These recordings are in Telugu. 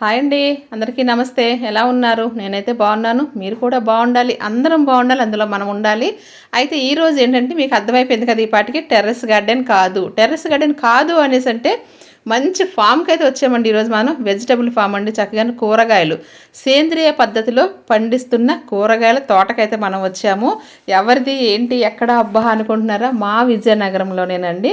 హాయ్ అండి అందరికీ నమస్తే. ఎలా ఉన్నారు? నేనైతే బాగున్నాను. మీరు కూడా బాగుండాలి. అందరం బాగుండాలి. అందులో మనం ఉండాలి. అయితే ఈరోజు ఏంటంటే మీకు అర్థమైపోయింది కదా ఈ పాటికి టెర్రస్ గార్డెన్ కాదు. టెర్రస్ గార్డెన్ కాదు అనేసి అంటే మంచి ఫామ్కి అయితే వచ్చామండి ఈరోజు మనం. వెజిటబుల్ ఫామ్ అండి చక్కగా కూరగాయలు. సేంద్రియ పద్ధతిలో పండిస్తున్న కూరగాయల తోటకైతే మనం వచ్చాము. ఎవరిది ఏంటి ఎక్కడ అబ్బా అనుకుంటున్నారా? మా విజయనగరంలోనేనండి.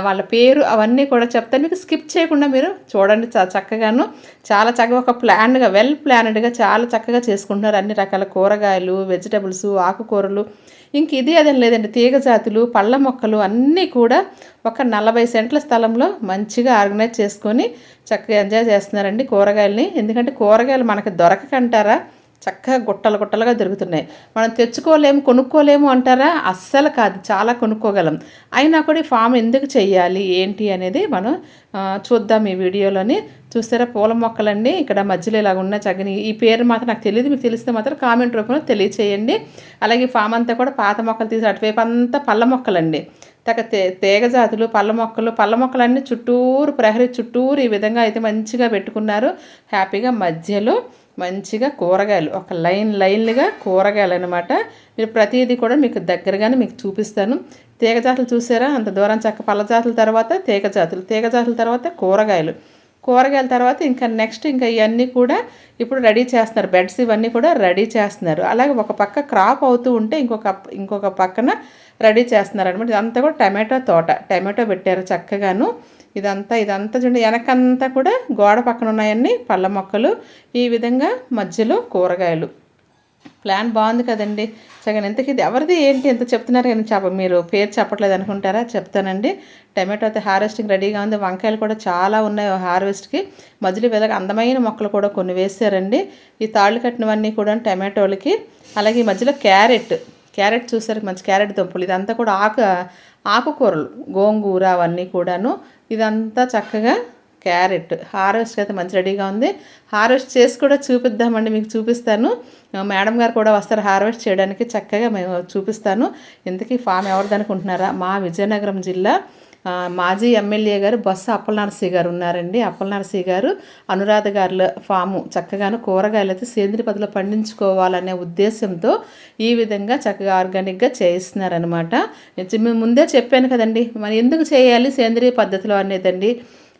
వాళ్ళ పేరు అవన్నీ కూడా చెప్తాను. మీకు స్కిప్ చేయకుండా మీరు చూడండి చక్కగాను. చాలా చక్కగా ఒక ప్లాన్గా వెల్ ప్లానెడ్గా చాలా చక్కగా చేసుకుంటున్నారు. అన్ని రకాల కూరగాయలు వెజిటబుల్స్ ఆకుకూరలు ఇంక ఇది అదేం లేదండి. తీగ జాతులు పళ్ళ మొక్కలు అన్నీ కూడా ఒక నలభై సెంట్ల స్థలంలో మంచిగా ఆర్గనైజ్ చేసుకొని చక్కగా ఎంజాయ్ చేస్తున్నారండి కూరగాయలని. ఎందుకంటే కూరగాయలు మనకి దొరకకంటారా? చక్కగా గుట్టలు గుట్టలుగా దొరుకుతున్నాయి మనం తెచ్చుకోలేము కొనుక్కోలేము అంటారా? అస్సలు కాదు. చాలా కొనుక్కోగలం. అయినా కూడా ఈ ఫామ్ ఎందుకు చేయాలి? ఏంటి అనేది మనం చూద్దాం ఈ వీడియోలోని. చూస్తారా పూల మొక్కలండి ఇక్కడ మధ్యలో ఇలాగ ఉన్న చక్కని ఈ పేరు మాత్రం నాకు తెలియదు మీకు తెలిస్తే మాత్రం కామెంట్ రూపంలో తెలియచేయండి. అలాగే ఈ ఫామ్ అంతా కూడా పాత మొక్కలు తీసి అటువైపు అంతా పళ్ళ మొక్కలండి. తీగ జాతులు పళ్ళ మొక్కలు పళ్ళ మొక్కలన్నీ చుట్టూరు ప్రహరీ చుట్టూరు ఈ విధంగా అయితే మంచిగా పెట్టుకున్నారు. హ్యాపీగా మధ్యలో మంచిగా కూరగాయలు ఒక లైన్ లైన్లుగా కూరగాయలు అనమాట మీరు ప్రతిదీ కూడా మీకు దగ్గరగానే మీకు చూపిస్తాను. తీగ జాతులు చూసారా? అంత దూరం చక్క పళ్ళ జాతుల తర్వాత తీగ జాతులు తీగ జాతుల తర్వాత కూరగాయలు. కూరగాయల తర్వాత ఇంకా నెక్స్ట్ ఇంకా ఇవన్నీ కూడా ఇప్పుడు రెడీ చేస్తున్నారు. బెడ్స్ ఇవన్నీ కూడా రెడీ చేస్తున్నారు. అలాగే ఒక పక్క క్రాప్ అవుతూ ఉంటే ఇంకొక ఇంకొక పక్కన రెడీ చేస్తున్నారనమాట ఇదంతా కూడా టమాటో తోట. టమాటో పెట్టారు చక్కగాను. ఇదంతా ఇదంతా చూడండి వెనకంతా కూడా గోడ పక్కన ఉన్నాయన్నీ పళ్ళ మొక్కలు ఈ విధంగా మధ్యలో కూరగాయలు. ప్లాన్ బాగుంది కదండి. సగం ఇంతకీ ఇది ఎవరిది ఏంటి ఎంత చెప్తున్నారు అని చెప్ప మీరు పేరు చెప్పట్లేదు అనుకుంటారా? చెప్తానండి. టమాటో అయితే హార్వెస్టింగ్ రెడీగా ఉంది. వంకాయలు కూడా చాలా ఉన్నాయి హార్వెస్ట్కి. మధ్యలో విధంగా అందమైన మొక్కలు కూడా కొన్ని వేసారండి ఈ తాళ్ళు కట్టినవన్నీ కూడా టమాటోలకి. అలాగే ఈ మధ్యలో క్యారెట్. క్యారెట్ చూసారు మంచి క్యారెట్ దుంపలు. ఇదంతా కూడా ఆకు ఆకుకూరలు గోంగూర అవన్నీ కూడాను. ఇదంతా చక్కగా క్యారెట్. హార్వెస్ట్ అయితే మంచి రెడీగా ఉంది. హార్వెస్ట్ చేసి కూడా చూపిద్దామండి మీకు చూపిస్తాను. మేడం గారు కూడా వస్తారు హార్వెస్ట్ చేయడానికి చక్కగా మేము చూపిస్తాను. ఇంతకీ ఫామ్ ఎవరిదనుకుంటున్నారా మా విజయనగరం జిల్లా మాజీ ఎమ్మెల్యే గారు బొత్స అప్పలనరసింహ గారు ఉన్నారండి. అప్పలనరసింహ గారు అనురాధ గారుల ఫాము చక్కగాను కూరగాయలు అయితే సేంద్రియ పద్ధతిలో పండించుకోవాలనే ఉద్దేశంతో ఈ విధంగా చక్కగా ఆర్గానిక్గా చేయిస్తున్నారనమాట మేము ముందే చెప్పాను కదండి మరి ఎందుకు చేయాలి? సేంద్రియ పద్ధతిలో అనేదండి.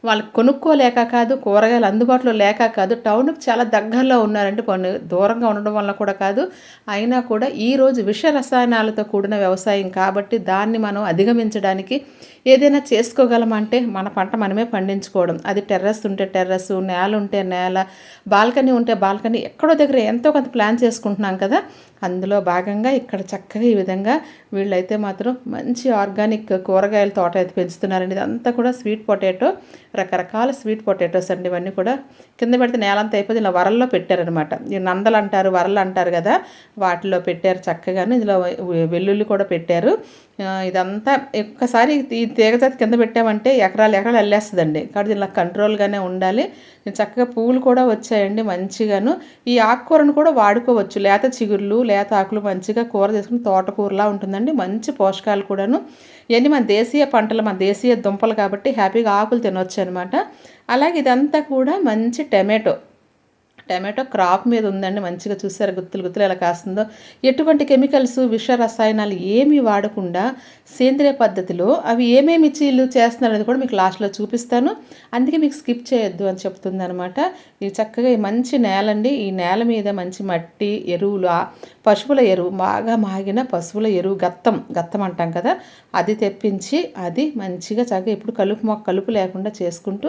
వాళ్ళు కొనుక్కోలేక కాదు కూరగాయలు అందుబాటులో లేక కాదు టౌన్కి చాలా దగ్గరలో ఉన్నారంటే కొన్ని దూరంగా ఉండడం వల్ల కూడా కాదు. అయినా కూడా ఈరోజు విష రసాయనాలతో కూడిన వ్యవసాయం కాబట్టి దాన్ని మనం అధిగమించడానికి ఏదైనా చేసుకోగలమంటే మన పంట మనమే పండించుకోవడం. అది టెర్రస్ ఉంటే టెర్రస్ నేల ఉంటే నేల బాల్కనీ ఉంటే బాల్కనీ ఎక్కడో దగ్గర ఎంతో కొంత ప్లాన్ చేసుకుంటున్నాం కదా. అందులో భాగంగా ఇక్కడ చక్కగా ఈ విధంగా వీళ్ళైతే మాత్రం మంచి ఆర్గానిక్ కూరగాయల తోట అయితే పెంచుతున్నారండి. ఇదంతా కూడా స్వీట్ పొటాటో రకరకాల స్వీట్ పొటాటోస్ అండి. ఇవన్నీ కూడా కింద పెడితే నేలంతా అయిపోతే ఇలా వరల్లో పెట్టారనమాట ఈ నందలు అంటారు వరలు అంటారు కదా వాటిలో పెట్టారు చక్కగాను. ఇందులో వెల్లుల్లి కూడా పెట్టారు. ఇదంతా ఒక్కసారి ఈ తీగజాతి కింద పెట్టామంటే ఎకరాలు ఎకరాలు వెళ్ళేస్తుందండి కాబట్టి ఇలా కంట్రోల్గానే ఉండాలి. చక్కగా పువ్వులు కూడా వచ్చాయండి మంచిగాను. ఈ ఆకుకూరను కూడా వాడుకోవచ్చు. లేత చిగుర్లు లేత ఆకులు మంచిగా కూర చేసుకుని తోటకూరలా ఉంటుందండి. మంచి పోషకాలు కూడాను. ఇవన్నీ మన దేశీయ పంటలు మన దేశీయ దుంపలు కాబట్టి హ్యాపీగా ఆకులు తినొచ్చు అనమాట అలాగే ఇదంతా కూడా మంచి టమాటో. టమాటో క్రాప్ మీద ఉందండి మంచిగా చూసారు గుత్తులు గుత్తులు ఎలా కాస్తుందో. ఎటువంటి కెమికల్స్ విష రసాయనాలు ఏమీ వాడకుండా సేంద్రియ పద్ధతిలో అవి ఏమేమి చీలు చేస్తున్నారు అనేది కూడా మీకు లాస్ట్లో చూపిస్తాను. అందుకే మీకు స్కిప్ చేయొద్దు అని చెప్తుంది అనమాట ఇది చక్కగా మంచి నేల అండి ఈ నేల మీద మంచి మట్టి ఎరువులు పశువుల ఎరువు బాగా మాగిన పశువుల ఎరువు గత్తం గత్తం అంటాం కదా. అది తెప్పించి అది మంచిగా చక్కగా ఇప్పుడు కలుపు మొక్క కలుపు లేకుండా చేసుకుంటూ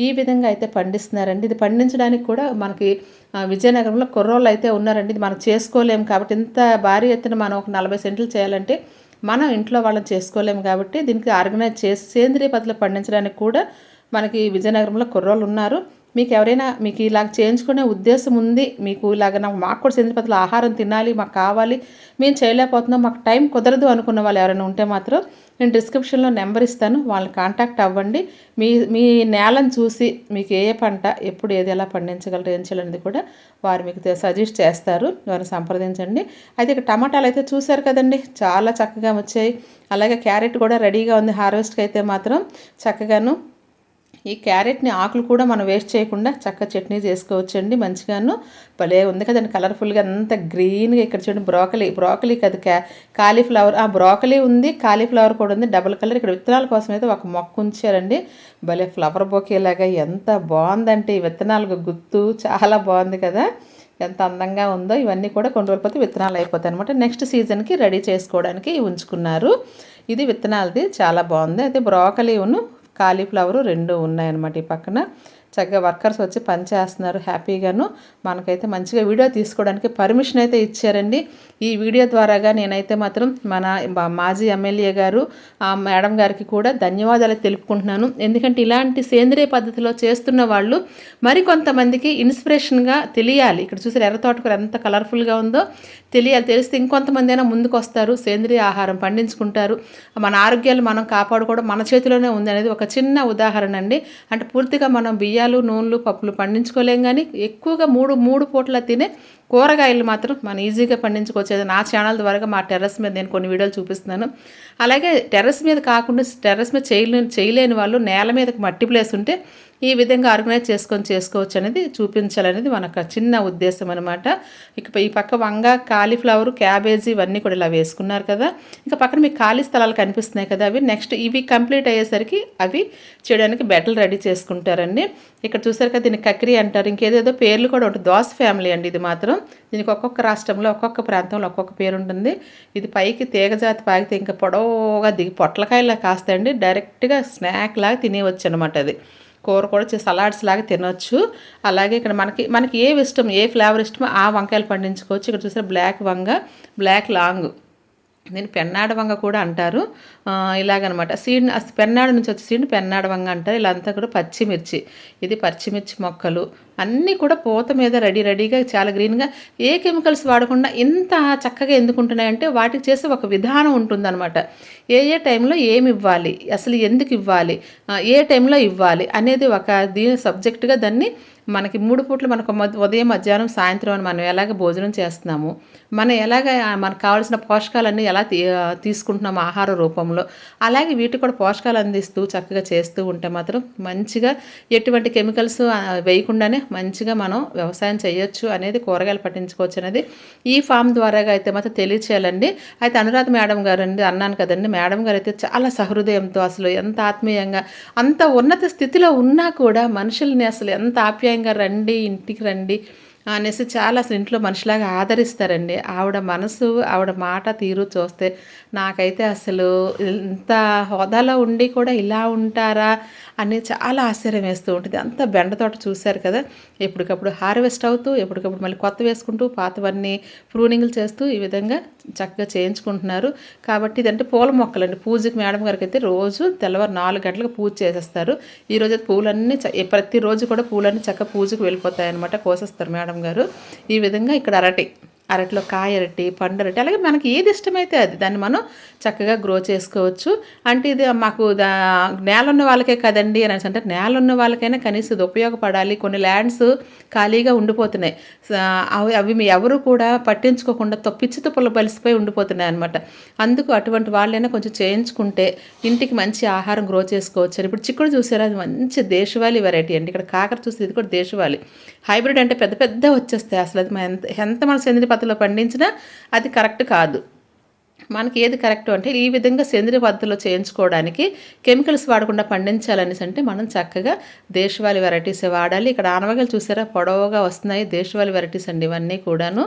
ఈ విధంగా అయితే పండిస్తున్నారండి. ఇది పండించడానికి కూడా మనకి విజయనగరంలో కుర్రోళ్ళు అయితే ఉన్నారండి. ఇది మనం చేసుకోలేము కాబట్టి ఇంత భారీ ఎత్తున మనం ఒక నలభై సెంట్లు చేయాలంటే మనం ఇంట్లో వాళ్ళని చేసుకోలేము కాబట్టి దీనికి ఆర్గనైజ్ చేసి సేంద్రియ పద్ధతిలో పండించడానికి కూడా మనకి విజయనగరంలో కుర్రోళ్ళు ఉన్నారు. మీకు ఎవరైనా మీకు ఇలాగ చేయించుకునే ఉద్దేశం ఉంది మీకు ఇలాగ నాకు మాకు కూడా సేంద్రియ పద్ధతిలో ఆహారం తినాలి మాకు కావాలి మేము చేయలేకపోతున్నాం మాకు టైం కుదరదు అనుకున్న వాళ్ళు ఎవరైనా ఉంటే మాత్రం నేను డిస్క్రిప్షన్లో నెంబర్ ఇస్తాను వాళ్ళని కాంటాక్ట్ అవ్వండి. మీ మీ నేలను చూసి మీకు ఏ ఏ పంట ఎప్పుడు ఏది ఎలా పండించగలరు ఏం చేయాలనేది కూడా వారు మీకు సజెస్ట్ చేస్తారు వారిని సంప్రదించండి. అయితే ఇక టమాటాలు అయితే చూశారు కదండి చాలా చక్కగా వచ్చాయి. అలాగే క్యారెట్ కూడా రెడీగా ఉంది హార్వెస్ట్కి అయితే మాత్రం చక్కగాను. ఈ క్యారెట్ని ఆకులు కూడా మనం వేస్ట్ చేయకుండా చక్క చట్నీ చేసుకోవచ్చండి మంచిగాను. భలే ఉంది కదండి కలర్ఫుల్గా అంత గ్రీన్గా ఇక్కడ చూడండి బ్రోకలీ బ్రోకలీ కదా క్యా కాలీఫ్లవర్ ఆ బ్రోకలీ ఉంది కాలీఫ్లవర్ కూడా ఉంది డబుల్ కలర్. ఇక్కడ విత్తనాల కోసం అయితే ఒక మొక్క ఉంచారండి. భలే ఫ్లవర్ బొకేలాగా ఎంత బాగుందంటే ఈ విత్తనాలకు గుర్తు చాలా బాగుంది కదా. ఎంత అందంగా ఉందో ఇవన్నీ కూడా కొన్ని రోజులు పోతే విత్తనాలు అయిపోతాయి అనమాట నెక్స్ట్ సీజన్కి రెడీ చేసుకోవడానికి ఉంచుకున్నారు. ఇది విత్తనాలది చాలా బాగుంది. అయితే బ్రోకలీను కాలీఫ్లవర్ రెండు ఉన్నాయన్నమాట ఈ పక్కన. చక్కగా వర్కర్స్ వచ్చి పని చేస్తున్నారు హ్యాపీగాను. మనకైతే మంచిగా వీడియో తీసుకోవడానికి పర్మిషన్ అయితే ఇచ్చారండి. ఈ వీడియో ద్వారాగా నేనైతే మాత్రం మన మాజీ ఎమ్మెల్యే గారు ఆ మేడం గారికి కూడా ధన్యవాదాలు తెలుపుకుంటున్నాను. ఎందుకంటే ఇలాంటి సేంద్రియ పద్ధతిలో చేస్తున్న వాళ్ళు మరికొంతమందికి ఇన్స్పిరేషన్గా తెలియాలి. ఇక్కడ చూసారు ఎర్ర తోటకూర ఎంత కలర్ఫుల్గా ఉందో తెలియాలి. తెలిస్తే ఇంకొంతమంది అయినా ముందుకు వస్తారు సేంద్రియ ఆహారం పండించుకుంటారు. మన ఆరోగ్యాలు మనం కాపాడుకోవడం మన చేతిలోనే ఉంది అనేది ఒక చిన్న ఉదాహరణ అండి. అంటే పూర్తిగా మనం బియ్యం ధాన్యాలు నూనెలు పప్పులు పండించుకోలేం కానీ ఎక్కువగా మూడు మూడు పూట్ల తినే కూరగాయలు మాత్రం మనం ఈజీగా పండించుకోవచ్చు. నా ఛానల్ ద్వారా మా టెర్రస్ మీద నేను కొన్ని వీడియోలు చూపిస్తున్నాను. అలాగే టెర్రస్ మీద కాకుండా టెర్రస్ మీద చేయలేని చేయలేని వాళ్ళు నేల మీద మట్టి ప్లేస్ ఉంటే ఈ విధంగా ఆర్గనైజ్ చేసుకొని చేసుకోవచ్చు అనేది చూపించాలనేది మనకు చిన్న ఉద్దేశం అనమాట ఇక ఈ పక్క వంగ కాలీఫ్లవర్ క్యాబేజీ ఇవన్నీ కూడా ఇలా వేసుకున్నారు కదా. ఇంకా పక్కన మీకు ఖాళీ స్థలాలు కనిపిస్తున్నాయి కదా అవి. నెక్స్ట్ ఇవి కంప్లీట్ అయ్యేసరికి అవి చేయడానికి బెటలు రెడీ చేసుకుంటారండి. ఇక్కడ చూసారు కదా దీన్ని కక్రి అంటారు. ఇంకేదేదో పేర్లు కూడా ఉంటుంది దోస ఫ్యామిలీ అండి ఇది మాత్రం. దీనికి ఒక్కొక్క రాష్ట్రంలో ఒక్కొక్క ప్రాంతంలో ఒక్కొక్క పేరు ఉంటుంది. ఇది పైకి తీగజాతి పాగితే ఇంకా పొడవుగా దిగి పొట్లకాయలా కాస్తాయండి. డైరెక్ట్గా స్నాక్ లాగా తినేవచ్చు అనమాట అది. కూర కూడా సలాడ్స్ లాగా తినొచ్చు. అలాగే ఇక్కడ మనకి మనకి ఏవి ఇష్టం ఏ ఫ్లేవర్ ఇష్టమో ఆ వంకాయలు పండించుకోవచ్చు. ఇక్కడ చూసారు బ్లాక్ వంగ బ్లాక్ లాంగ్. దీన్ని పెన్నాడ వంగ కూడా అంటారు. ఇలాగనమాట. సీడ్ పెన్నాడ నుంచి వచ్చే సీడ్ పెన్నాడ వంగ అంటారు. ఇలా అంతా కూడా పచ్చిమిర్చి. ఇది పచ్చిమిర్చి మొక్కలు. అన్నీ కూడా పూత మీద రెడీ రెడీగా చాలా గ్రీన్గా ఏ కెమికల్స్ వాడకుండా ఇంత చక్కగా ఎందుకుంటున్నాయంటే వాటికి చేసే ఒక విధానం ఉంటుందన్నమాట. ఏ ఏ టైంలో ఏమి ఇవ్వాలి? అసలు ఎందుకు ఇవ్వాలి? ఏ టైంలో ఇవ్వాలి? అనేది ఒక దీని సబ్జెక్టుగా దాన్ని మనకి మూడు పూట్లు మనకు ఉదయం మధ్యాహ్నం సాయంత్రం అని మనం ఎలాగ భోజనం చేస్తున్నాము? మనం ఎలాగ మనకు కావాల్సిన పోషకాలన్నీ ఎలా తీసుకుంటున్నాము ఆహార రూపంలో? అలాగే వీటికి కూడా పోషకాలు అందిస్తూ చక్కగా చేస్తూ ఉంటే మాత్రం మంచిగా ఎటువంటి కెమికల్స్ వేయకుండానే మంచిగా మనం వ్యవసాయం చేయొచ్చు అనేది కూరగాయలు పట్టించుకోవచ్చు అనేది ఈ ఫామ్ ద్వారాగా అయితే మాత్రం తెలియచేయాలండి. అయితే అనురాధ మేడం గారు అండి అన్నాను కదండి. మేడం గారు అయితే చాలా సహృదయంతో అసలు ఎంత ఆత్మీయంగా అంత ఉన్నత స్థితిలో ఉన్నా కూడా మనుషుల్ని అసలు ఎంత ఆప్యాయంగా రండి ఇంటికి రండి అనేసి చాలా అసలు ఇంట్లో మనిషిలాగా ఆదరిస్తారండి. ఆవిడ మనసు ఆవిడ మాట తీరు చూస్తే నాకైతే అసలు ఇంత హోదాలో ఉండి కూడా ఇలా ఉంటారా అని చాలా ఆశ్చర్యం వేస్తూ ఉంటుంది. అంత బెండతోట చూశారు కదా? ఎప్పటికప్పుడు హార్వెస్ట్ అవుతూ ఎప్పటికప్పుడు మళ్ళీ కొత్త వేసుకుంటూ పాతవన్నీ ప్రూనింగ్లు చేస్తూ ఈ విధంగా చక్కగా చేయించుకుంటున్నారు. కాబట్టి ఇదంటే పూల మొక్కలండి. పూజకి మేడం గారికి అయితే రోజు తెల్లవారు నాలుగు గంటలకు పూజ చేసేస్తారు. ఈరోజు పూలన్నీ ప్రతిరోజు కూడా పూలన్నీ చక్కగా పూజకు వెళ్ళిపోతాయన్నమాట కోసేస్తారు మేడం గారు. ఈ విధంగా ఇక్కడ అరటి అరటిలో కాయ అరటి పండు అరటి అలాగే మనకి ఏది ఇష్టమైతే అది. దాన్ని మనం చక్కగా గ్రో చేసుకోవచ్చు. అంటే ఇది మాకు నేల ఉన్న వాళ్ళకే కదండి అని అంటే నేల ఉన్న వాళ్ళకైనా కనీసం ఇది ఉపయోగపడాలి. కొన్ని ల్యాండ్స్ ఖాళీగా ఉండిపోతున్నాయి. అవి అవి ఎవరు కూడా పట్టించుకోకుండా తొప్పిచ్చి తుప్పలు బలిసిపోయి ఉండిపోతున్నాయి అనమాట అందుకు అటువంటి వాళ్ళైనా కొంచెం చేయించుకుంటే ఇంటికి మంచి ఆహారం గ్రో చేసుకోవచ్చు ఇప్పుడు చిక్కుడు చూసారా? అది మంచి దేశవాళీ వెరైటీ అండి. ఇక్కడ కాకర చూస్తే ఇది కూడా దేశవాళీ. హైబ్రిడ్ అంటే పెద్ద పెద్ద వచ్చేస్తాయి అసలు. అది ఎంత ఎంత మన సేంద్రియ పద్ధతిలో పండించినా అది కరెక్ట్ కాదు. మనకి ఏది కరెక్ట్ అంటే ఈ విధంగా సేంద్రియ పద్ధతిలో చేయించుకోవడానికి కెమికల్స్ వాడకుండా పండించాలనేసి అంటే మనం చక్కగా దేశవాళీ వెరైటీస్ వాడాలి. ఇక్కడ ఆనవగలు చూసారా? పొడవుగా వస్తున్నాయి దేశవాళీ వెరైటీస్ అండి ఇవన్నీ కూడాను.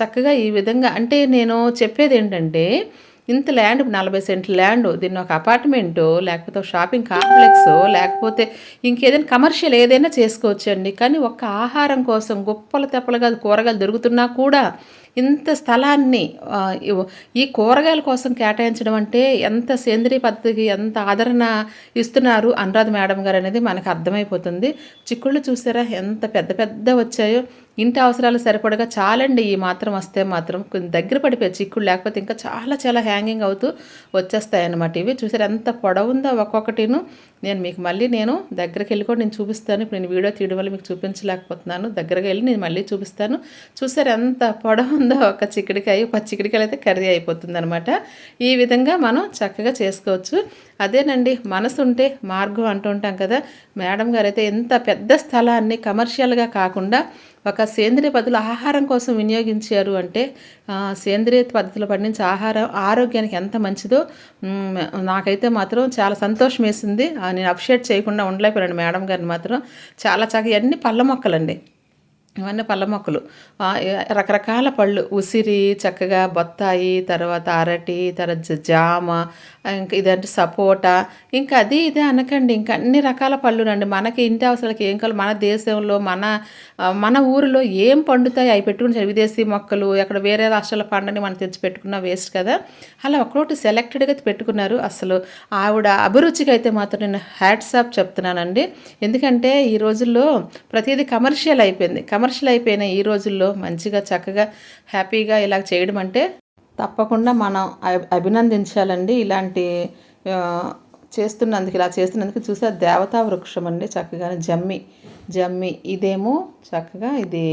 చక్కగా ఈ విధంగా అంటే నేను చెప్పేది ఏంటంటే ఇంత ల్యాండ్ నలభై సెంట్ల ల్యాండ్ దీన్ని ఒక అపార్ట్మెంటు లేకపోతే ఒక షాపింగ్ కాంప్లెక్స్ లేకపోతే ఇంకేదైనా కమర్షియల్ ఏదైనా చేసుకోవచ్చు అండి కానీ ఒక్క ఆహారం కోసం గొప్పల తెప్పలుగా కూరగాయలు దొరుకుతున్నా కూడా ఇంత స్థలాన్ని ఈ కూరగాయల కోసం కేటాయించడం అంటే ఎంత సేంద్రియ పద్ధతికి ఎంత ఆదరణ ఇస్తున్నారు అనురాధ మేడం గారు అనేది మనకు అర్థమైపోతుంది. చిక్కుళ్ళు చూసారా ఎంత పెద్ద పెద్ద వచ్చాయో. ఇంటి అవసరాలు సరిపడగా చాలండి ఈ మాత్రం వస్తే మాత్రం. కొంచెం దగ్గర పడిపోయి చిక్కుడు లేకపోతే ఇంకా చాలా చాలా హ్యాంగింగ్ అవుతూ వచ్చేస్తాయన్నమాట ఇవి. చూసారు ఎంత పొడవుందో ఒక్కొక్కటిను. నేను మీకు మళ్ళీ నేను దగ్గరికి వెళ్ళి కూడా నేను చూపిస్తాను. ఇప్పుడు నేను వీడియో తీయడం వల్ల మీకు చూపించలేకపోతున్నాను. దగ్గరకు వెళ్ళి నేను మళ్ళీ చూపిస్తాను. చూసారు ఎంత పొడవుందో ఒక చిక్కుడికాయ ఒక చిక్కుడికాయలు అయితే కర్రీ అయిపోతుంది అనమాట ఈ విధంగా మనం చక్కగా చేసుకోవచ్చు. అదేనండి మనసు ఉంటే మార్గం అంటూ ఉంటాం కదా. మేడం గారు అయితే ఎంత పెద్ద స్థలాన్ని కమర్షియల్గా కాకుండా ఒక సేంద్రియ పద్ధతులు ఆహారం కోసం వినియోగించారు అంటే సేంద్రియ పద్ధతులు పండించే ఆహారం ఆరోగ్యానికి ఎంత మంచిదో నాకైతే మాత్రం చాలా సంతోషం వేసింది. నేను అప్షేట్ చేయకుండా ఉండలేకపోయాను మేడం గారిని మాత్రం. చాలా చక్కగా అన్ని పళ్ళ మొక్కలండి. ఇవన్నీ పళ్ళ మొక్కలు. రకరకాల పళ్ళు. ఉసిరి చక్కగా బొత్తాయి తర్వాత అరటి తర్వాత జామ ఇంకా ఇదంటే సపోటా. ఇంకా అది ఇదే అనకండి. ఇంకా అన్ని రకాల పళ్ళు అండి మనకి ఇంటి అవసరాలకి ఏం కావాలి? మన దేశంలో మన మన ఊరిలో ఏం పండుతాయి? అవి పెట్టుకుని విదేశీ మొక్కలు ఎక్కడ వేరే రాష్ట్రాల పండని మనం తెచ్చి పెట్టుకున్న వేస్ట్ కదా. అలా ఒకటి సెలెక్టెడ్గా పెట్టుకున్నారు. అసలు ఆవిడ అభిరుచికి అయితే మాత్రం నేను హ్యాట్సాప్ చెప్తున్నానండి. ఎందుకంటే ఈ రోజుల్లో ప్రతిదీ కమర్షియల్ అయిపోయింది. కమర్షియల్ అయిపోయిన ఈ రోజుల్లో. మంచిగా చక్కగా హ్యాపీగా ఇలా చేయడం అంటే తప్పకుండా మనం అభినందించాలండి. ఇలాంటి చేస్తున్నందుకు ఇలా చేస్తున్నందుకు చూసే దేవతా వృక్షం అండి. చక్కగా జమ్మి జమ్మి. ఇదేమో చక్కగా ఇది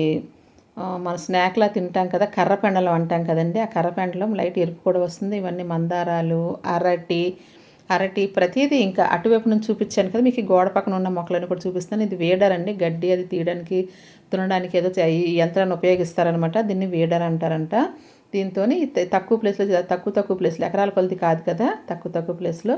మన స్నాక్లా తింటాం కదా కర్రపెండలం అంటాం కదండి. ఆ కర్రపెండలం లైట్ ఎరుపు కూడా వస్తుంది. ఇవన్నీ మందారాలు అరటి అరటి ప్రతిదీ ఇంకా అటువైపు నుంచి చూపించాను కదా మీకు గోడ పక్కన ఉన్న మొక్కలను కూడా చూపిస్తాను. ఇది వేడర్ గడ్డి అది తీయడానికి దున్నడానికి ఏదో ఈ యంత్రాన్ని ఉపయోగిస్తారనమాట. దీన్ని వేడర్ అంటారంట. దీంతో తక్కువ ప్లేస్లో తక్కువ తక్కువ ప్లేస్లో ఎకరాల కొలది కాదు కదా తక్కువ తక్కువ ప్లేస్లో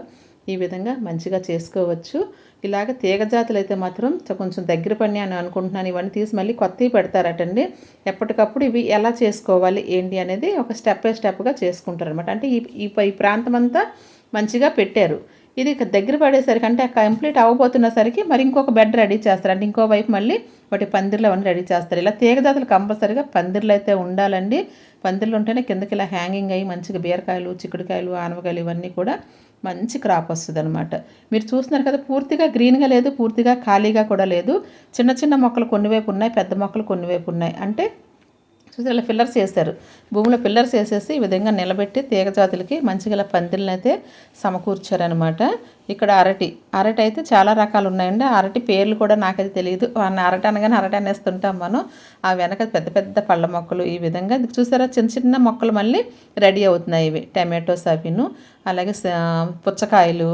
ఈ విధంగా మంచిగా చేసుకోవచ్చు. ఇలాగ తీగ జాతులు అయితే మాత్రం కొంచెం దగ్గర పని అని అనుకుంటున్నాను. ఇవన్నీ తీసి మళ్ళీ కొత్తవి పెడతారటండి. ఎప్పటికప్పుడు ఇవి ఎలా చేసుకోవాలి ఏంటి అనేది ఒక స్టెప్ బై స్టెప్గా చేసుకుంటారనమాట. అంటే ఈ ఈ ప్రాంతం అంతా మంచిగా పెట్టారు. ఇది దగ్గర పడేసరికి అంటే కంప్లీట్ అవ్వబోతున్న సరికి మరి ఇంకొక బెడ్ రెడీ చేస్తారు. అంటే ఇంకో వైపు మళ్ళీ వాటి పందిర్లు అవన్నీ రెడీ చేస్తారు. ఇలా తీగజాతులు కంపల్సరిగా పందిర్లు అయితే ఉండాలండి. పందిర్లు ఉంటేనే కిందకి ఇలా హ్యాంగింగ్ అయ్యి మంచిగా బీరకాయలు చిక్కుడుకాయలు ఆనవకాయలు ఇవన్నీ కూడా మంచి క్రాప్ వస్తుంది అనమాట మీరు చూస్తున్నారు కదా పూర్తిగా గ్రీన్గా లేదు పూర్తిగా ఖాళీగా కూడా లేదు. చిన్న చిన్న మొక్కలు కొన్ని వైపు ఉన్నాయి పెద్ద మొక్కలు కొన్ని వైపు ఉన్నాయి. అంటే చూసి ఇలా పిల్లర్స్ వేస్తారు భూమిలో పిల్లర్స్ వేసేసి ఈ విధంగా నిలబెట్టి తీగ జాతులకి మంచిగా పందిళ్ళని అయితే సమకూర్చారనమాట ఇక్కడ అరటి అరటి అయితే చాలా రకాలు ఉన్నాయండి అరటి పేర్లు కూడా నాకైతే తెలియదు అరటి అనగానే అరటి అనేస్తుంటాం మనం. ఆ వెనక పెద్ద పెద్ద పళ్ళ మొక్కలు ఈ విధంగా. చూసారా చిన్న చిన్న మొక్కలు మళ్ళీ రెడీ అవుతున్నాయి ఇవి. టమాటోస్ అవిను అలాగే పుచ్చకాయలు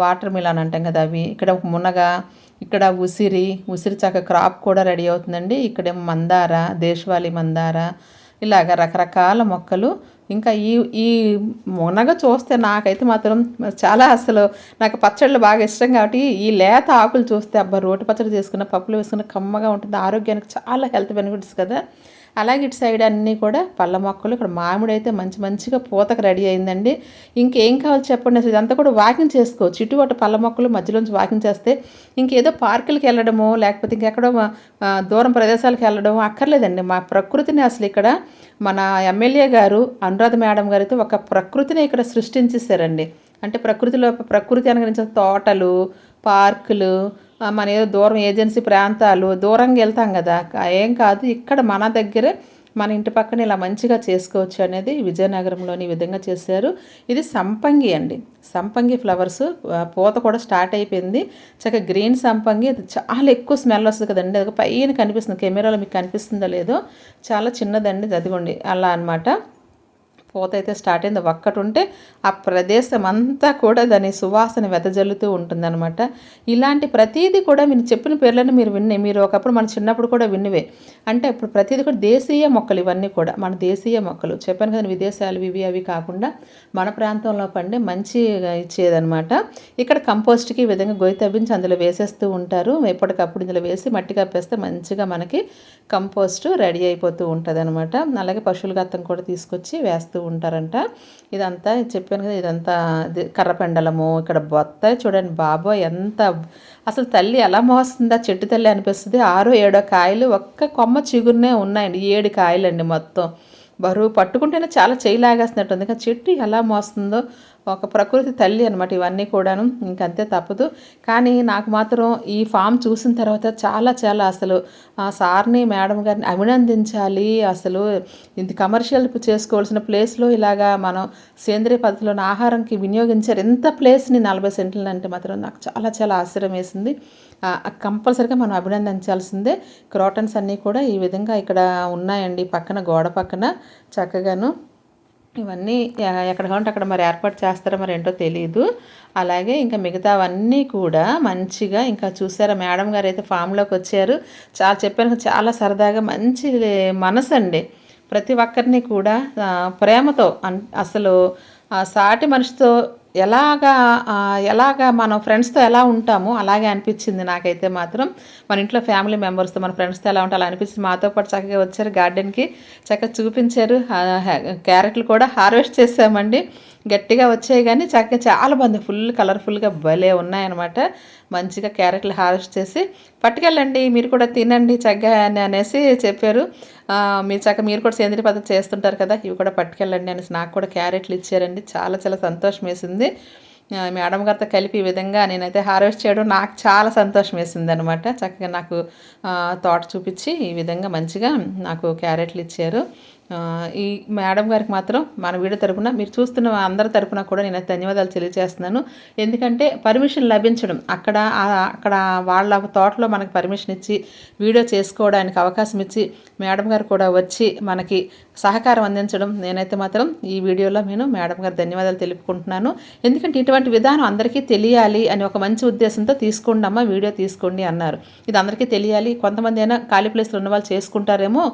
వాటర్ మిలాన్ అంటాం కదా అవి. ఇక్కడ మునగ ఇక్కడ ఉసిరి ఉసిరి చాక క్రాప్ కూడా రెడీ అవుతుందండి. ఇక్కడ మందార దేశవాళీ మందార ఇలాగ రకరకాల మొక్కలు. ఇంకా ఈ ఈ మునగ చూస్తే నాకైతే మాత్రం చాలా అసలు నాకు పచ్చళ్ళు బాగా ఇష్టం కాబట్టి ఈ లేత ఆకులు చూస్తే అబ్బా రోటి పచ్చడి చేసుకున్న పప్పులు వేసుకున్న కమ్మగా ఉంటుంది. ఆరోగ్యానికి చాలా హెల్త్ బెనిఫిట్స్ కదా. అలాగే ఇటు సైడ్ అన్నీ కూడా పళ్ళ మొక్కలు ఇక్కడ మామిడి అయితే మంచి మంచిగా పూతకు రెడీ అయిందండి. ఇంకేం కావాలి చెప్పండి అసలు? ఇదంతా కూడా వాకింగ్ చేసుకోవచ్చు ఇటువంటి పళ్ళ మొక్కలు మధ్యలోంచి వాకింగ్ చేస్తే ఇంకేదో పార్కులకి వెళ్ళడము లేకపోతే ఇంకెక్కడో దూరం ప్రదేశాలకు వెళ్ళడం అక్కర్లేదండి. మా ప్రకృతిని అసలు ఇక్కడ మన ఎమ్మెల్యే గారు అనురాధ మేడం గారితో ఒక ప్రకృతిని ఇక్కడ సృష్టించేశారండి. అంటే ప్రకృతిలో ప్రకృతి అనుగురించిన తోటలు పార్కులు మన ఏదో దూరం ఏజెన్సీ ప్రాంతాలు దూరంగా వెళ్తాం కదా. ఏం కాదు ఇక్కడ మన దగ్గరే మన ఇంటి పక్కన ఇలా మంచిగా చేసుకోవచ్చు అనేది విజయనగరంలోని విధంగా చేశారు. ఇది సంపంగి అండి. సంపంగి ఫ్లవర్స్ పూత కూడా స్టార్ట్ అయిపోయింది. చక్కగా గ్రీన్ సంపంగి అది చాలా ఎక్కువ స్మెల్ వస్తుంది కదండి. అది పైన కనిపిస్తుంది కెమెరాలో మీకు కనిపిస్తుందో లేదో. చాలా చిన్నదండి అదిగోండి అలా అనమాట పూత అయితే స్టార్ట్ అయింది. ఒక్కటి ఉంటే ఆ ప్రదేశం అంతా కూడా దాని సువాసన వెదజల్లుతూ ఉంటుందన్నమాట. ఇలాంటి ప్రతీది కూడా మీరు చెప్పిన పేర్లను మీరు విన్నే. మీరు ఒకప్పుడు మన చిన్నప్పుడు కూడా విన్నవే. అంటే ఇప్పుడు ప్రతిదీ కూడా దేశీయ మొక్కలు ఇవన్నీ కూడా. మన దేశీయ మొక్కలు. చెప్పాను కదా విదేశాలు ఇవి అవి కాకుండా మన ప్రాంతంలో పండే మంచిగా ఇచ్చేదనమాట ఇక్కడ కంపోస్ట్కి ఈ విధంగా గొయ్యి తవ్వించి అందులో వేసేస్తూ ఉంటారు. ఎప్పటికప్పుడు ఇందులో వేసి మట్టి కప్పేస్తే మంచిగా మనకి కంపోస్ట్ రెడీ అయిపోతూ ఉంటుంది అలాగే పశువుల గత్తం కూడా తీసుకొచ్చి వేస్తూ ఉంటారంట. ఇదంతా చెప్పాను కదా ఇదంతా కర్రపెండలము ఇక్కడ బొత్తాయి చూడండి బాబో ఎంత అసలు తల్లి ఎలా మోస్తుందా చెట్టు తల్లి అనిపిస్తుంది. ఆరో ఏడో కాయలు ఒక్క కొమ్మ చిగురునే ఉన్నాయండి ఏడు కాయలండి మొత్తం. బరువు పట్టుకుంటేనే చాలా చేయి లాగేస్తున్నట్టుంది. ఉంది చెట్టు ఎలా మోస్తుందో ఒక ప్రకృతి తల్లి అనమాట ఇవన్నీ కూడాను ఇంకంతే తప్పదు. కానీ నాకు మాత్రం ఈ ఫామ్ చూసిన తర్వాత చాలా చాలా అసలు ఆ సార్ని మేడం గారిని అభినందించాలి. అసలు ఇది కమర్షియల్ చేసుకోవాల్సిన ప్లేస్లో ఇలాగా మనం సేంద్రియ పద్ధతిలో ఆహారంకి వినియోగించారు. ఎంత ప్లేస్ని నలభై సెంట్లు అంటే మాత్రం నాకు చాలా చాలా ఆశ్చర్యం వేసింది. కంపల్సరిగా మనం అభినందించాల్సిందే. క్రోటన్స్ అన్నీ కూడా ఈ విధంగా ఇక్కడ ఉన్నాయండి పక్కన గోడ పక్కన చక్కగాను. ఇవన్నీ ఎక్కడ కావాలంటే అక్కడ మరి ఏర్పాటు చేస్తారో మరి ఏంటో తెలియదు అలాగే ఇంకా మిగతావన్నీ కూడా మంచిగా ఇంకా చూసారా మేడం గారు అయితే ఫామ్లోకి వచ్చారు. చాలా చెప్పాను చాలా సరదాగా మంచి మనసు అండి ప్రతి ఒక్కరిని కూడా ప్రేమతో అసలు సాటి మనిషితో ఎలాగా ఎలాగా మనం ఫ్రెండ్స్తో ఎలా ఉంటామో అలాగే అనిపించింది నాకైతే మాత్రం. మన ఇంట్లో ఫ్యామిలీ మెంబర్స్తో మన ఫ్రెండ్స్తో ఎలా ఉంటాలో అనిపించింది మాతో పాటు చక్కగా వచ్చారు గార్డెన్కి చక్కగా చూపించారు క్యారెట్లు కూడా హార్వెస్ట్ చేసామండి గట్టిగా వచ్చాయి కానీ చక్కగా చాలా బాగుంది ఫుల్ కలర్ఫుల్గా భలే ఉన్నాయన్నమాట. మంచిగా క్యారెట్లు హార్వెస్ట్ చేసి పట్టుకెళ్ళండి మీరు కూడా తినండి చక్కగా అని అనేసి చెప్పారు. మీరు చక్క మీరు కూడా సేంద్రియ పద్ధతి చేస్తుంటారు కదా ఇవి కూడా పట్టుకెళ్ళండి అనేసి నాకు కూడా క్యారెట్లు ఇచ్చారండి. చాలా చాలా సంతోషం వేసింది. మేడం గారితో కలిపి ఈ విధంగా నేనైతే హార్వెస్ట్ చేయడం నాకు చాలా సంతోషం వేసింది అనమాట చక్కగా నాకు తోట చూపించి ఈ విధంగా మంచిగా నాకు క్యారెట్లు ఇచ్చారు. ఈ మేడం గారికి మాత్రం మన వీడియో తరపున మీరు చూస్తున్న అందరి తరపున కూడా నేను ధన్యవాదాలు తెలియజేస్తున్నాను. ఎందుకంటే పర్మిషన్ లభించడం అక్కడ అక్కడ వాళ్ళ తోటలో మనకి పర్మిషన్ ఇచ్చి వీడియో చేసుకోవడానికి అవకాశం ఇచ్చి మేడం గారు కూడా వచ్చి మనకి సహకారం అందించడం నేనైతే మాత్రం ఈ వీడియోలో నేను మేడం గారు ధన్యవాదాలు తెలుపుకుంటున్నాను. ఎందుకంటే ఇటువంటి విధానం అందరికీ తెలియాలి అని ఒక మంచి ఉద్దేశంతో తీసుకోండి అమ్మ వీడియో తీసుకోండి అన్నారు. ఇది అందరికీ తెలియాలి. కొంతమంది అయినా ఖాళీ ప్లేస్లో ఉన్న వాళ్ళు చేసుకుంటారేమో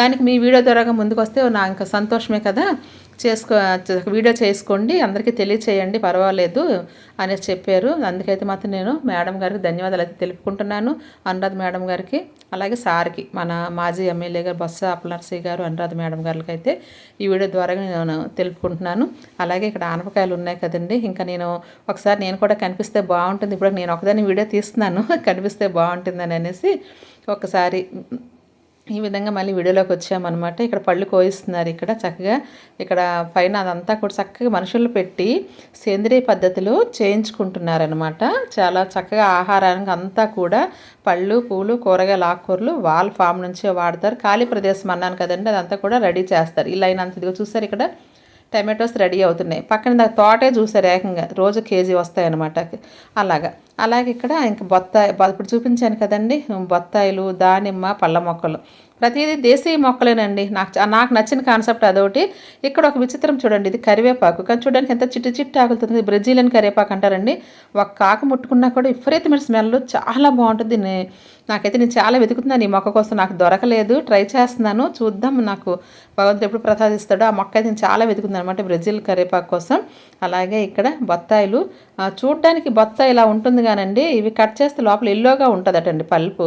దానికి మీ వీడియో ద్వారా ముందుకు వస్తే నా ఇంకా సంతోషమే కదా. చేసుకో వీడియో చేసుకోండి అందరికీ తెలియచేయండి పర్వాలేదు అనేసి చెప్పారు. అందుకైతే మాత్రం నేను మేడం గారికి ధన్యవాదాలు అయితే తెలుపుకుంటున్నాను అనురాధ్ మేడం గారికి. అలాగే సార్కి మన మాజీ ఎమ్మెల్యే గారు బొత్స అప్పలనర్సీ గారు అనురాధ మేడం గారికి అయితే ఈ వీడియో ద్వారా నేను తెలుపుకుంటున్నాను. అలాగే ఇక్కడ ఆనపకాయలు ఉన్నాయి కదండి ఇంకా నేను ఒకసారి నేను కూడా కనిపిస్తే బాగుంటుంది. ఇప్పుడు నేను ఒకదాన్ని వీడియో తీస్తున్నాను కనిపిస్తే బాగుంటుందని అనేసి ఒకసారి ఈ విధంగా మళ్ళీ వీడియోలోకి వచ్చామన్నమాట. ఇక్కడ పళ్ళు కోయిస్తున్నారు ఇక్కడ చక్కగా. ఇక్కడ పైన అదంతా కూడా చక్కగా మనుషులు పెట్టి సేంద్రియ పద్ధతిలో చేయించుకుంటున్నారనమాట చాలా చక్కగా ఆహారానికి అంతా కూడా పళ్ళు పూలు కూరగాయలు ఆకుకూరలు వాళ్ళ ఫామ్ నుంచే వాడతారు. ఖాళీ ప్రదేశం అన్నాను కదండి అదంతా కూడా రెడీ చేస్తారు. ఇలా అయినంత ఇదిగో చూస్తారు ఇక్కడ? టమాటోస్ రెడీ అవుతున్నాయి. పక్కన తోటే చూసారు ఏకంగా. రోజు కేజీ వస్తాయన్నమాట. అలాగా. అలాగే ఇక్కడ ఇంకా బొత్తాయి ఇప్పుడు చూపించాను కదండి బొత్తాయిలు దానిమ్మ పళ్ళ మొక్కలు. ప్రతిదీ దేశీయ మొక్కలేనండి. నాకు నాకు నచ్చిన కాన్సెప్ట్ అదొకటి ఇక్కడ ఒక విచిత్రం చూడండి ఇది కరివేపాకు. కానీ చూడడానికి ఎంత చిట్టి చిట్టి ఆకులుతుంది. బ్రెజిలియన్ కరివేపాకు అంటారండి. ఒక కాకు ముట్టుకున్నా కూడా విపరీతమైన స్మెల్. చాలా బాగుంటుంది. నాకైతే నేను చాలా వెతుకుతున్నాను ఈ మొక్క కోసం. నాకు దొరకలేదు. ట్రై చేస్తున్నాను. చూద్దాం నాకు భగవంతుడు ఎప్పుడు ప్రసాదిస్తాడో. ఆ మొక్క అయితే నేను చాలా వెతుకుతున్నాను అనమాట బ్రెజిల్ కరివేపాకు కోసం. అలాగే ఇక్కడ బత్తాయిలు. చూడ్డానికి బొత్తాయి ఇలా ఉంటుంది కానండి ఇవి కట్ చేస్తే లోపల ఎల్లోగా ఉంటుందటండి పల్పు.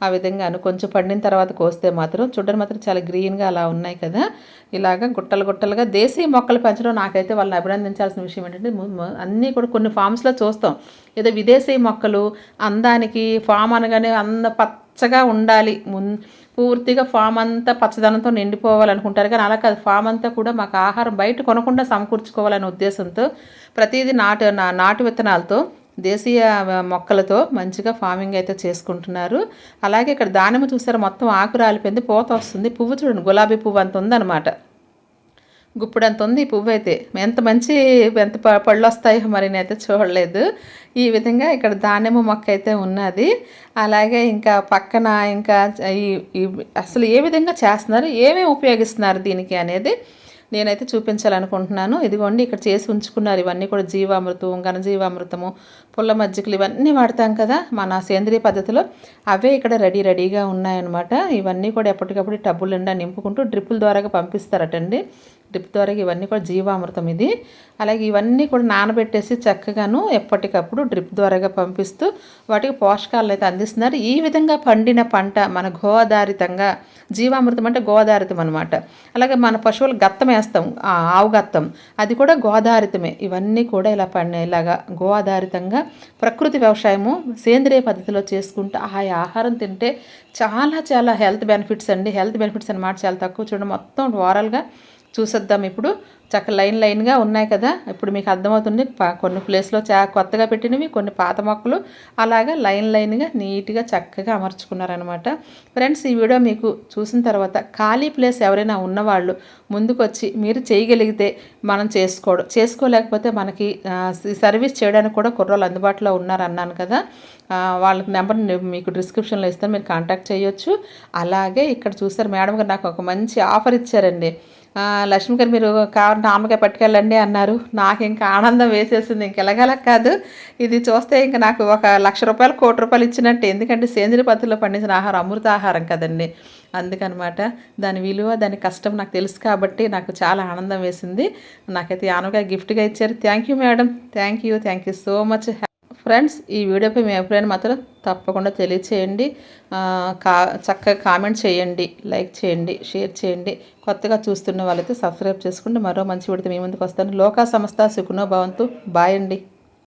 ఆ విధంగాను కొంచెం పండిన తర్వాత కోస్తే మాత్రం చూడడం మాత్రం చాలా గ్రీన్గా అలా ఉన్నాయి కదా. ఇలాగ గుట్టలు గుట్టలుగా దేశీయ మొక్కలు పెంచడం నాకైతే వాళ్ళని అభినందించాల్సిన విషయం ఏంటంటే అన్నీ కూడా కొన్ని ఫామ్స్లో చూస్తాం. ఏదో విదేశీ మొక్కలు అందానికి ఫామ్ అనగానే అంద పచ్చగా ఉండాలి. మున్ పూర్తిగా ఫామ్ అంతా పచ్చదనంతో నిండిపోవాలనుకుంటారు. కానీ అలా కాదు ఫామ్ అంతా కూడా మాకు ఆహారం బయట కొనకుండా సమకూర్చుకోవాలనే ఉద్దేశంతో ప్రతిదీ నాటు నాటు విత్తనాలతో దేశీయ మొక్కలతో మంచిగా ఫార్మింగ్ అయితే చేసుకుంటున్నారు. అలాగే ఇక్కడ దానిమ్మ చూసారు మొత్తం ఆకు రాలిపోయింది పూత వస్తుంది. పువ్వు చూడండి గులాబీ పువ్వు అంత ఉందన్నమాట. గుప్పుడు అంత ఉంది ఈ పువ్వు అయితే. ఎంత మంచి ఎంత పళ్ళు వస్తాయో మరి నేనైతే చూడలేదు. ఈ విధంగా ఇక్కడ దానిమ్మ మొక్క అయితే ఉన్నది. అలాగే ఇంకా పక్కన ఇంకా ఈ అసలు ఏ విధంగా చేస్తున్నారు ఏమేమి ఉపయోగిస్తున్నారు దీనికి అనేది నేనైతే చూపించాలనుకుంటున్నాను. ఇదిగోండి ఇక్కడ చేసి ఉంచుకున్నారు. ఇవన్నీ కూడా జీవామృతం ఘనజీవామృతము పుల్ల మజ్జికలు ఇవన్నీ వాడతాం కదా మన సేంద్రియ పద్ధతిలో. అవే ఇక్కడ రెడీ రెడీగా ఉన్నాయన్నమాట. ఇవన్నీ కూడా ఎప్పటికప్పుడు టబ్బులు నిండా నింపుకుంటూ డ్రిప్పుల ద్వారా పంపిస్తారటండి. డ్రిప్ ద్వారా ఇవన్నీ కూడా జీవామృతం ఇది. అలాగే ఇవన్నీ కూడా నానబెట్టేసి చక్కగాను ఎప్పటికప్పుడు డ్రిప్ ద్వారాగా పంపిస్తూ వాటికి పోషకాలను అయితే అందిస్తున్నారు. ఈ విధంగా పండిన పంట మన గోదారితంగా జీవామృతం అంటే గోదారితం అనమాట అలాగే మన పశువులు గత్తం వేస్తాం ఆవు గత్తం. అది కూడా గోదారితమే. ఇవన్నీ కూడా ఇలా పండి ఇలాగా గోదారితంగా ప్రకృతి వ్యవసాయము సేంద్రియ పద్ధతిలో చేసుకుంటూ ఆ ఆహారం తింటే చాలా చాలా హెల్త్ బెనిఫిట్స్ అండి. హెల్త్ బెనిఫిట్స్ అనమాట చాలా తక్కువ. చూడడం మొత్తం ఓవరాల్గా చూసేద్దాం ఇప్పుడు. చక్క లైన్ లైన్గా ఉన్నాయి కదా. ఇప్పుడు మీకు అర్థమవుతుంది. కొన్ని ప్లేస్లో చా కొత్తగా పెట్టినవి కొన్ని పాత మొక్కలు. అలాగా లైన్ లైన్గా నీట్గా చక్కగా అమర్చుకున్నారనమాట ఫ్రెండ్స్ ఈ వీడియో మీకు చూసిన తర్వాత ఖాళీ ప్లేస్ ఎవరైనా ఉన్నవాళ్ళు ముందుకొచ్చి మీరు చేయగలిగితే మనం చేసుకోవడం చేసుకోలేకపోతే మనకి సర్వీస్ చేయడానికి కూడా కుర్రోళ్ళు అందుబాటులో ఉన్నారు అన్నాను కదా వాళ్ళకి నెంబర్ మీకు డిస్క్రిప్షన్లో ఇస్తాను. మీరు కాంటాక్ట్ చేయొచ్చు. అలాగే ఇక్కడ చూస్తారు మేడం గారు నాకు ఒక మంచి ఆఫర్ ఇచ్చారండి. లక్ష్మి గారు మీరు కావాలంటే ఆమెగా పట్టుకెళ్ళండి అన్నారు. నాకు ఇంకా ఆనందం వేసేసింది. ఇంక కాదు. ఇది చూస్తే ఇంకా నాకు ఒక లక్ష రూపాయలు కోటి రూపాయలు ఇచ్చినట్టే. ఎందుకంటే సేంద్రియ పద్ధతిలో పండించిన ఆహారం అమృత ఆహారం కదండి. అందుకనమాట దాని విలువ దాని కష్టం నాకు తెలుసు కాబట్టి నాకు చాలా ఆనందం వేసింది. నాకైతే ఆనగా గిఫ్ట్గా ఇచ్చారు. Thank you madam. Thank you. Thank you so much. Friends ఈ వీడియోపై మీ అభిప్రాయం మాత్రం తప్పకుండా తెలియచేయండి. కా చక్కగా కామెంట్ చేయండి లైక్ చేయండి షేర్ చేయండి. కొత్తగా చూస్తున్న వాళ్ళైతే సబ్స్క్రైబ్ చేసుకుంటే మరో మంచి విడితే మీ ముందుకు వస్తాను. లోకా సంస్థ సుఖనో భవంతు. బాయ్ అండి.